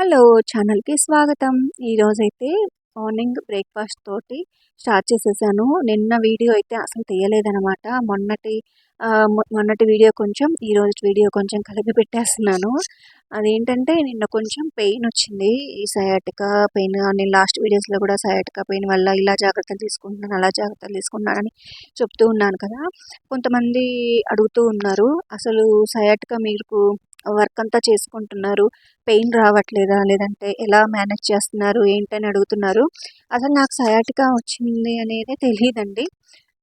Hello ఛానల్కి స్వాగతం. ఈరోజైతే మార్నింగ్ బ్రేక్ఫాస్ట్ తోటి స్టార్ట్ చేసేసాను. నిన్న వీడియో అయితే అసలు తీయలేదనమాట మొన్నటి మొన్నటి వీడియో కొంచెం ఈరోజు వీడియో కొంచెం కలిపి పెట్టేస్తున్నాను. అదేంటంటే నిన్న కొంచెం పెయిన్ వచ్చింది. ఈ సయాటిక పెయిన్ నేను లాస్ట్ వీడియోస్లో కూడా సయాటిక పెయిన్ వల్ల ఇలా జాగ్రత్తలు తీసుకుంటున్నాను అలా జాగ్రత్తలు తీసుకుంటున్నానని చెప్తూ ఉన్నాను కదా. కొంతమంది అడుగుతూ ఉన్నారు అసలు సయాటిక మీకు వర్క్ అంతా చేసుకుంటున్నారు. పెయిన్ రావట్లేదా? లేదంటే ఎలా మేనేజ్ చేస్తున్నారు? ఏంటని అడుగుతున్నారు. అసలు నాకు సయాటికా వచ్చింది అనేది తెలియదండి.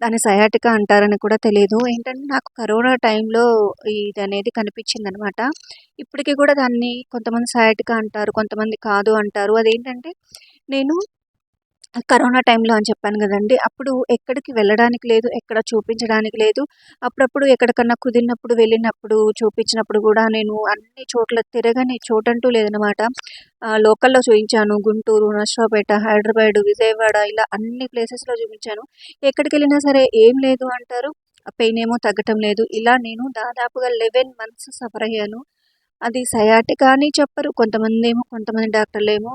దాన్ని సయాటికా అంటారని కూడా తెలియదు. ఏంటంటే నాకు కరోనా టైంలో ఇది అనేది కనిపించింది అనమాట ఇప్పటికీ కూడా దాన్ని కొంతమంది సయాటికా అంటారు కొంతమంది కాదు అంటారు. అదేంటంటే నేను కరోనా టైంలో అని చెప్పాను కదండి. అప్పుడు ఎక్కడికి వెళ్ళడానికి లేదు ఎక్కడ చూపించడానికి లేదు. అప్పుడప్పుడు ఎక్కడికన్నా కుదిరినప్పుడు వెళ్ళినప్పుడు చూపించినప్పుడు కూడా నేను అన్ని చోట్ల తిరగని చోటంటూ లేదనమాట లోకల్లో చూపించాను. గుంటూరు నర్సరావుపేట హైదరాబాద్ విజయవాడ ఇలా అన్ని ప్లేసెస్లో చూపించాను. ఎక్కడికి వెళ్ళినా సరే ఏం లేదు అంటారు. పెయిన్ ఏమో తగ్గటం లేదు. ఇలా నేను దాదాపుగా లెవెన్ మంత్స్ సఫర్ అయ్యాను. అది సయాటికా అని చెప్పరు. కొంతమంది ఏమో కొంతమంది డాక్టర్లు ఏమో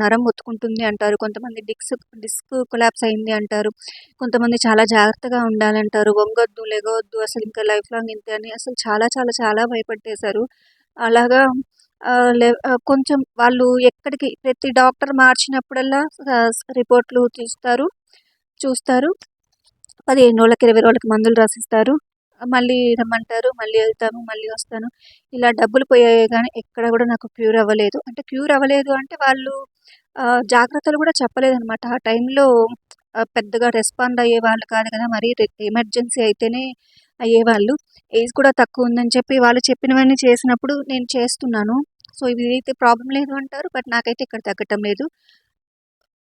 నరం ఒత్తుకుంటుంది అంటారు. కొంతమంది డిక్స్ డిస్క్ కొలాప్స్ అయింది అంటారు. కొంతమంది చాలా జాగ్రత్తగా ఉండాలంటారు. వంగొద్దు లెగవద్దు అసలు ఇంకా లైఫ్ లాంగ్ ఇంతే అని అసలు చాలా చాలా చాలా భయపట్టేశారు. అలాగా కొంచెం వాళ్ళు ఎక్కడికి ప్రతి డాక్టర్ మార్చినప్పుడల్లా రిపోర్ట్లు తీస్తారు చూస్తారు. పదిహేను రోజులకి ఇరవై రోజులకి మందులు రాసిస్తారు. మళ్ళీ రమ్మంటారు మళ్ళీ వెళ్తాను మళ్ళీ వస్తాను. ఇలా డబ్బులు పోయాయి కానీ ఎక్కడ కూడా నాకు క్యూర్ అవ్వలేదు. అంటే క్యూర్ అవ్వలేదు అంటే వాళ్ళు జాగ్రత్తలు కూడా చెప్పలేదనమాట ఆ టైంలో పెద్దగా రెస్పాండ్ అయ్యే వాళ్ళు కాదు కదా మరి ఎమర్జెన్సీ అయితేనే అయ్యేవాళ్ళు ఏజ్ కూడా తక్కువ ఉందని చెప్పి వాళ్ళు చెప్పినవన్నీ చేసినప్పుడు నేను చేస్తున్నాను. సో ఇది అయితే ప్రాబ్లం లేదు అంటారు బట్ నాకైతే ఇక్కడ తగ్గటం లేదు.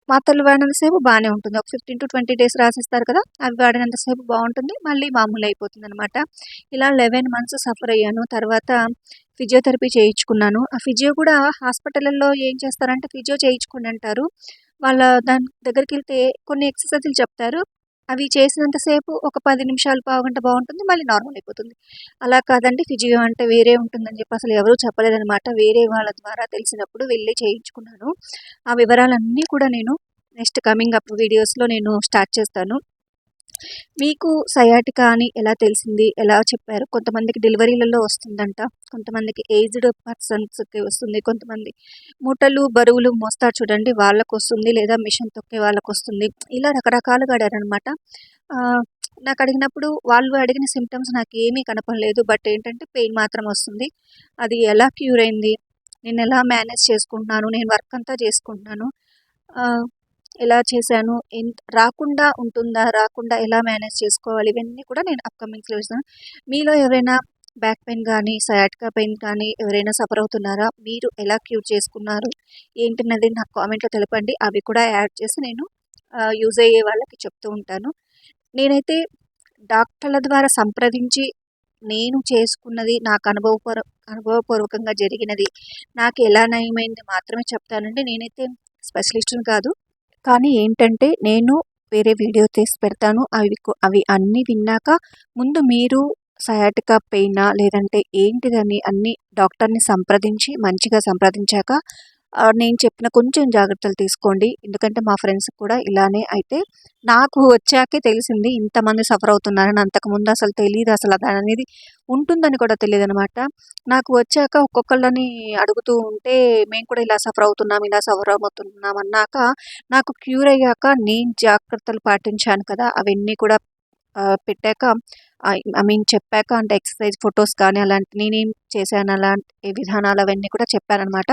మాత్రలు వాడినంతసేపు బాగానే ఉంటుంది. ఒక ఫిఫ్టీన్ టు ట్వంటీ డేస్ రాసిస్తారు కదా అవి వాడినంతసేపు బాగుంటుంది. మళ్ళీ మామూలు అయిపోతుంది అనమాట ఇలా లెవెన్ మంత్స్ సఫర్ అయ్యాను. తర్వాత ఫిజియోథెరపీ చేయించుకున్నాను. ఆ ఫిజియో కూడా హాస్పిటల్లో ఏం చేస్తారంటే ఫిజియో చేయించుకుని అంటారు. వాళ్ళ దాని దగ్గరికి వెళ్తే కొన్ని ఎక్సర్సైజులు చెప్తారు. అవి చేసినంతసేపు ఒక పది నిమిషాలు పావుగంట బాగుంటుంది మళ్ళీ నార్మల్ అయిపోతుంది. అలా కాదండి ఫిజియో అంటే వేరే ఉంటుందని చెప్పి అసలు ఎవరూ చెప్పలేదనమాట వేరే వాళ్ళ ద్వారా తెలిసినప్పుడు వెళ్ళి చేయించుకున్నాను. ఆ వివరాలన్నీ కూడా నేను నెక్స్ట్ కమింగ్ అప్ వీడియోస్లో నేను స్టార్ట్ చేస్తాను. మీకు సయాటికా అని ఎలా తెలిసింది? ఎలా చెప్పారు? కొంతమందికి డెలివరీలలో వస్తుందంట. కొంతమందికి ఏజ్డ్ పర్సన్స్కి వస్తుంది. కొంతమంది మూటలు బరువులు మోస్తారు చూడండి వాళ్ళకు వస్తుంది లేదా మిషన్ తొక్కే వాళ్ళకు వస్తుంది ఇలా రకరకాలుగా అడారనమాట నాకు అడిగినప్పుడు వాళ్ళు అడిగిన సిమ్టమ్స్ నాకు ఏమీ కనపడలేదు. బట్ ఏంటంటే పెయిన్ మాత్రం వస్తుంది. అది ఎలా క్యూర్ అయింది? నేను ఎలా మేనేజ్ చేసుకుంటున్నాను? నేను వర్క్ అంతా చేసుకుంటున్నాను? ఎలా చేశాను ఎంత రాకుండా ఉంటుందా రాకుండా ఎలా మేనేజ్ చేసుకోవాలి ఇవన్నీ కూడా నేను అప్కమింగ్స్లో చేస్తాను. మీలో ఎవరైనా బ్యాక్ పెయిన్ కానీ సయాటికా పెయిన్ కానీ ఎవరైనా సఫర్ అవుతున్నారా? మీరు ఎలా క్యూర్ చేసుకున్నారు? ఏంటన్నది? నాకు కామెంట్లో తెలపండి. అవి కూడా యాడ్ చేసి నేను యూజ్ అయ్యే వాళ్ళకి చెప్తూ ఉంటాను. నేనైతే డాక్టర్ల ద్వారా సంప్రదించి నేను చేసుకున్నది నాకు అనుభవపూర్ అనుభవపూర్వకంగా జరిగినది నాకు ఎలా నయమైంది మాత్రమే చెప్తానండి. నేనైతే స్పెషలిస్ట్ని కాదు. కానీ ఏంటంటే నేను వేరే వీడియో తీసి పెడతాను. అవి అవి అన్నీ విన్నాక ముందు మీరు సయాటికా పెయినా లేదంటే ఏంటిదని అన్ని డాక్టర్ని సంప్రదించి మంచిగా సంప్రదించాక నేను చెప్పిన కొంచెం జాగ్రత్తలు తీసుకోండి. ఎందుకంటే మా ఫ్రెండ్స్ కూడా ఇలానే అయితే నాకు వచ్చాకే తెలిసింది ఇంతమంది సఫర్ అవుతున్నారని. అంతకుముందు అసలు తెలియదు అసలు అది అనేది ఉంటుందని కూడా తెలియదు అనమాట నాకు వచ్చాక ఒక్కొక్కళ్ళని అడుగుతూ ఉంటే మేము కూడా ఇలా సఫర్ అవుతున్నాం ఇలా సఫర్ అవుతున్నాం అన్నాక నాకు క్యూర్ అయ్యాక నేను జాగ్రత్తలు పాటించాను కదా. అవన్నీ కూడా పెట్టాక ఐ మీన్ చెప్పాక అంటే ఎక్సర్సైజ్ ఫొటోస్ కానీ అలాంటి నేనేం చేశాను. అలాంటి విధానాలు అవన్నీ కూడా చెప్పానమాట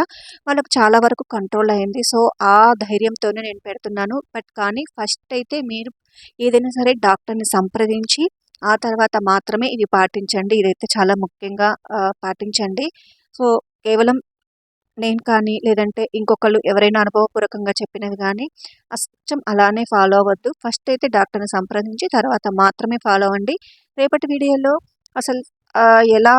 వాళ్ళకు చాలా వరకు కంట్రోల్ అయింది. సో ఆ ధైర్యంతోనే నేను పెడుతున్నాను. బట్ కానీ ఫస్ట్ అయితే మీరు ఏదైనా సరే డాక్టర్ని సంప్రదించి ఆ తర్వాత మాత్రమే ఇవి పాటించండి. ఇదైతే చాలా ముఖ్యంగా పాటించండి. సో కేవలం నేను కానీ లేదంటే ఇంకొకళ్ళు ఎవరైనా అనుభవపూర్వకంగా చెప్పినవి కానీ అచ్చం అలానే ఫాలో అవ్వద్దు. ఫస్ట్ అయితే డాక్టర్ని సంప్రదించి తర్వాత మాత్రమే ఫాలో అవ్వండి. రేపటి వీడియోలో అసలు ఎలా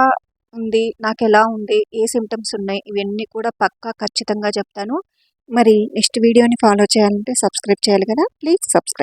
ఉంది నాకు ఎలా ఉంది ఏ సిమ్టమ్స్ ఉన్నాయి ఇవన్నీ కూడా పక్కా ఖచ్చితంగా చెప్తాను. మరి నెక్స్ట్ వీడియోని ఫాలో చేయాలంటే సబ్స్క్రైబ్ చేయాలి కదా? Please subscribe.